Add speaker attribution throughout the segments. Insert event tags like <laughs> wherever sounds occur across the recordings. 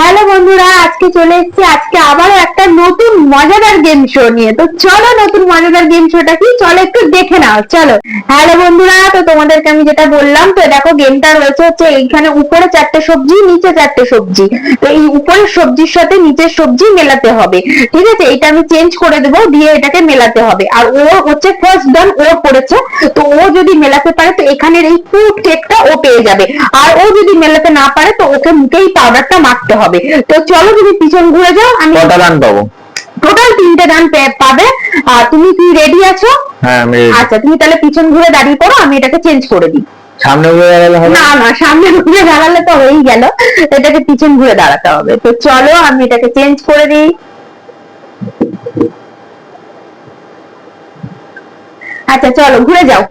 Speaker 1: Hello বন্ধুরা, আজকে চলে এসেছি। আজকে আবারও একটা নতুন মজাদার গেম শো নিয়ে। তো চলো নতুন মজাদার গেম শোটা কি? চলো একটু দেখে নাও। চলো। হ্যালো বন্ধুরা, তো তোমাদেরকে আমি যেটা বললাম, তো দেখো গেমটা রয়েছে হচ্ছে এইখানে উপরে চারটে সবজি, নিচে চারটে সবজি। তো এই উপরের সবজির সাথে নিচের সবজি মেলাতে হবে। ঠিক আছে? এটা আমি চেঞ্জ করে দেবো, দিয়ে এটাকে মেলাতে হবে। আর ও হচ্ছে ফার্স্ট ডান ও পড়েছে তো ও যদি মেলাতে পারে, তো এখানের এই ফুড কেকটা ও পেয়ে যাবে। আর ও যদি মেলাতে না পারে, তো ওকে মুখেই পাউডারটা মাখতে হবে। তো চলো তুমি পিছন ঘুরে যাও আমি
Speaker 2: কটা দান পাবো?
Speaker 1: টোটাল তিনটে গান পাবে। আর তুমি কি রেডি আছো?
Speaker 2: হ্যাঁ আমি।
Speaker 1: আচ্ছা তুমি তাহলে পিছন ঘুরে দাঁড়িয়ে পড়ো আমি এটাকে চেঞ্জ করে দিই।
Speaker 2: সামনে ঘুরে গেলে হবে?
Speaker 1: না না সামনে ঘুরে দাঁড়ালে তো হয়েই গেল। এটাকে পিছন ঘুরে দাঁড়াতে হবে। তো চলো আমি এটাকে চেঞ্জ করে দিই। আচ্ছা চলো ঘুরে যাও।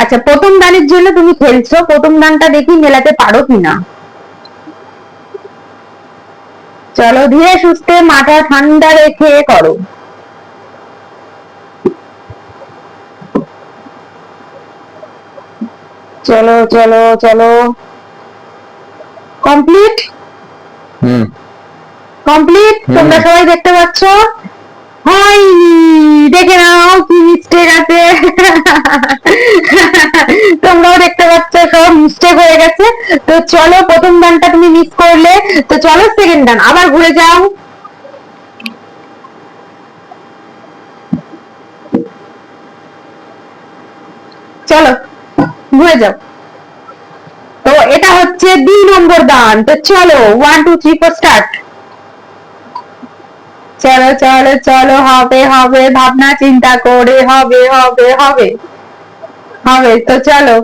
Speaker 1: আচ্ছা প্রথম দানের জন্য তুমি খেলছো। প্রথম দানটা দেখি মেলাতে পারো কিনা। চলো ধীরে সুস্থে মাথা ঠান্ডা রেখে করো। চলো চলো চলো। কমপ্লিট?
Speaker 2: হুম।
Speaker 1: কমপ্লিট। তোমরা সবাই দেখতে পাচ্ছ? হয়নি দেখে নাও কি মিস্টেক আছে। তোমরাও দেখতে পাচ্ছ, সব মিস্টেক হয়ে গেছে। তো চলো, প্রথম গানটা তুমি মিস করলে। তো চলো সেকেন্ড গান, আবার ঘুরে যাও। চলো, ঘুরে যাও। তো এটা হচ্ছে দুই নম্বর গান। তো চলো one two three four start চলো চলো চলো, হবে হবে, ভাবনা, চিন্তা করে হবে হবে হবে। হবে, তো চলো।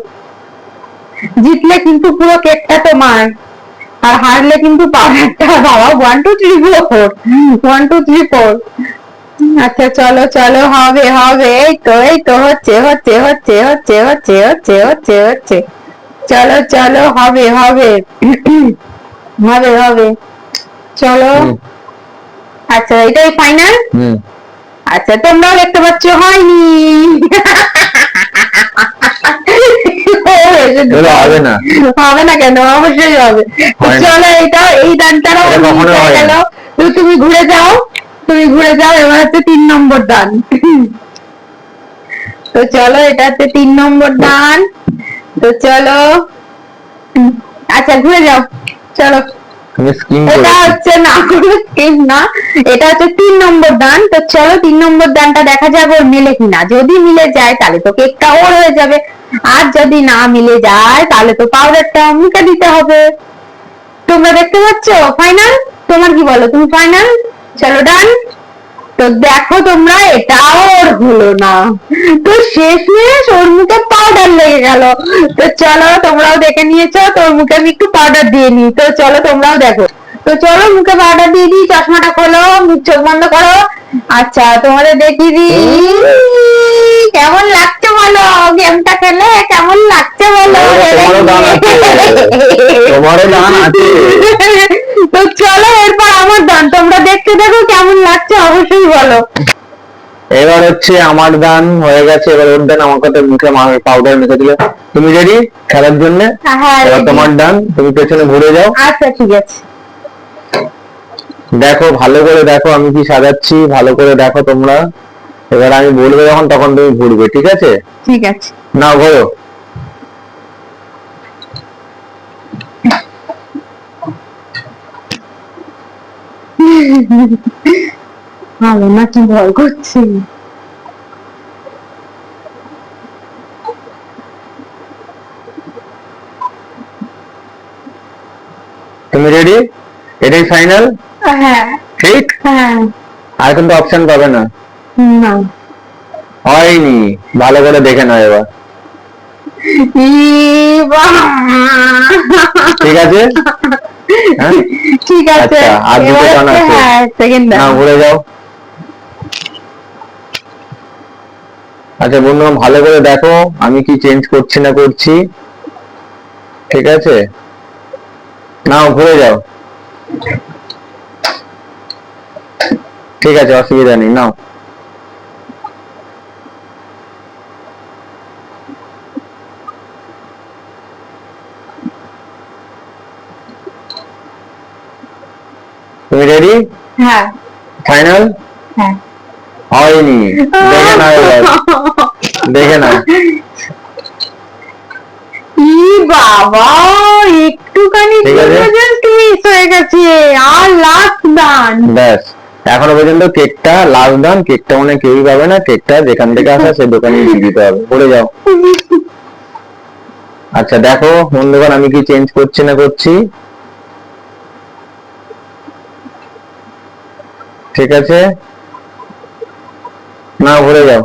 Speaker 1: জিতলে কিন্তু পুরো কেকটা তোমার, আর হারলে কিন্তু বাবা one two three four one two three four আচ্ছা চলো চলো, হবে হবে। এই তো এই তো, হচ্ছে হচ্ছে হচ্ছে হচ্ছে হচ্ছে হচ্ছে হচ্ছে হচ্ছে। চলো চলো, হবে হবে। হবে হবে। চলো। আচ্ছা এটাই ফাইনাল আচ্ছা তোমরাও দেখতে পাচ্ছ হয়নি।
Speaker 2: হবে না।
Speaker 1: হবে না কেন? অবশ্যই হবে। চলো এটা এই দানটারও। গেল। তুমি ঘুরে যাও তুমি ঘুরে যাও এবার হচ্ছে তিন নম্বর দান। তো চলো এটা হচ্ছে তিন নম্বর দান। তো চলো আচ্ছা ঘুরে যাও। চলো। এটা
Speaker 2: করে
Speaker 1: হচ্ছে না স্কিম না। এটা হচ্ছে তিন নম্বর দান। তো চলো তিন নম্বর দানটা দেখা যাবে ওর মিলে কিনা। যদি মিলে যায় তাহলে তো কেকটা ওর হয়ে যাবে। আর যদি না মিলে যায় তাহলে তো পাউডারটা অমিকা দিতে হবে। তোমরা দেখতে পাচ্ছ? ফাইনাল তোমার কি বলো? তুমি ফাইনাল চলো ডান তো দেখো তোমরা এটাও ওর হলো না। তো শেষমেশ ওর মুখে পাউডার লেগে গেল। তো চলো তোমরাও দেখে নিয়েছো তোর মুখে আমি একটু পাউডার দিয়ে নিই। তো চলো তোমরাও দেখো। তো চলো মুখে পাউডার দিয়ে দিই চশমাটা খোলো মুখ চোখ বন্ধ করো। আচ্ছা তোমাদের দেখিয়ে দিই। কেমন লাগছে বলো? গেমটা খেলে কেমন লাগছে বলো?
Speaker 2: তোমারও দান আছে। <laughs>
Speaker 1: বলো
Speaker 2: এবার হচ্ছে আমার দান হয়ে গেছে এবার ওর দান আমার কথা মুখে পাউডার মেখে দিলে। তুমি রেডি খেলার জন্য?
Speaker 1: হ্যাঁ
Speaker 2: এবার তোমার দান তুমি পেছনে ঘুরে যাও।
Speaker 1: আচ্ছা ঠিক আছে।
Speaker 2: দেখো ভালো করে দেখো আমি কি সাজাচ্ছি ভালো করে দেখো তোমরা। এবার আমি বলব যখন তখন তুমি ঘুরবে ঠিক আছে?
Speaker 1: ঠিক আছে।
Speaker 2: না ঘোরো। <laughs>
Speaker 1: ভালো না কি ভয় করছে
Speaker 2: তুমি রেডি এটাই ফাইনাল
Speaker 1: হ্যাঁ
Speaker 2: ঠিক
Speaker 1: হ্যাঁ
Speaker 2: আর কিন্তু অপশন পাবে না?
Speaker 1: না।
Speaker 2: হয়নি। ভালো করে দেখে নাও এবার। ঠিক আছে? হ্যাঁ?
Speaker 1: ঠিক আছে।
Speaker 2: আচ্ছা, আর দুটো গান আছে।
Speaker 1: হ্যাঁ সেকেন্ড
Speaker 2: না ঘুরে যাও। আচ্ছা বন্ধু ভালো করে দেখো আমি কি চেঞ্জ করছি না করছি। ঠিক আছে? নাও ঘুরে যাও। ঠিক আছে অসুবিধা নেই নাও। তুমি রেডি
Speaker 1: হ্যাঁ।
Speaker 2: ফাইনাল
Speaker 1: হ্যাঁ।
Speaker 2: হয়নি। দেখে এবার। দেখে নাও।
Speaker 1: ই বাবা একটুখানি মিস হয়ে গেছে। আর লাস্ট দান
Speaker 2: ব্যাস। এখনও পর্যন্ত কেকটা লাস্ট দাম কেকটা মনে কেউই পাবে না। কেকটা যেখান থেকে আসা সেই দোকানে দিয়ে দিতে হবে। বলে যাও। আচ্ছা দেখো বন্ধুগণ আমি কি চেঞ্জ করছি না করছি? ঠিক আছে? না ভরে যাও।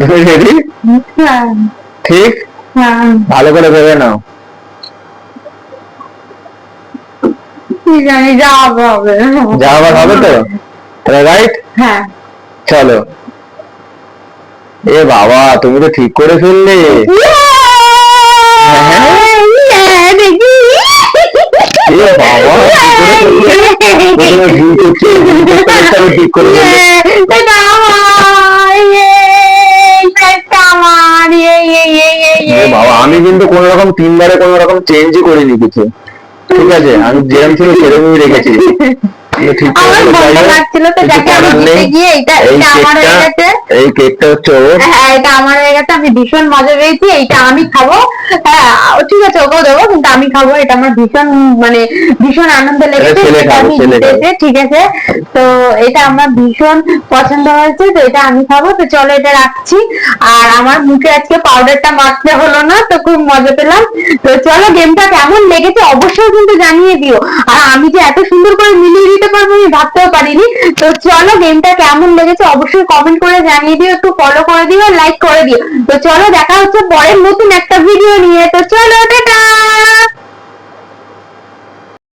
Speaker 2: রেডি? ঠিক? ভালো করে ভেবে নাও।
Speaker 1: হবে
Speaker 2: তো? রাইট চলো। এ বাবা, তুমি তো ঠিক করে ফেললে। বাবা করতে করতে আমি ঠিক করে ফেললে। আমি কিন্তু কোন রকম তিনবারে কোন রকম চেঞ্জই করিনি কিছু। ঠিক আছে আমি যেরকম ছিল সেরকমই রেখেছি। এই কেকটা এই কেকটা হচ্ছে ওর।
Speaker 1: গেছে আমি ভীষণ মজা পেয়েছি এইটা আমি খাব। হ্যাঁ ঠিক আছে ওকেও দেবো কিন্তু আমি খাব এটা আমার ভীষণ মানে ভীষণ আনন্দ লেগেছে ঠিক আছে। তো এটা আমার ভীষণ পছন্দ হয়েছে তো এটা আমি খাব তো চলো এটা রাখছি। আর আমার মুখে আজকে পাউডারটা মাখতে হলো না তো খুব মজা পেলাম। তো চলো গেমটা কেমন লেগেছে অবশ্যই কিন্তু জানিয়ে দিও। আর আমি যে এত সুন্দর করে মিলিয়ে দিতে পারব আমি ভাবতেও পারিনি। তো চলো গেমটা কেমন লেগেছে অবশ্যই কমেন্ট করে জানিয়ে দিও একটু ফলো করে দিও লাইক করে দিও। তো চলো দেখা হচ্ছে পরের নতুন একটা ভিডিও নিয়ে। তো চলো টাটা!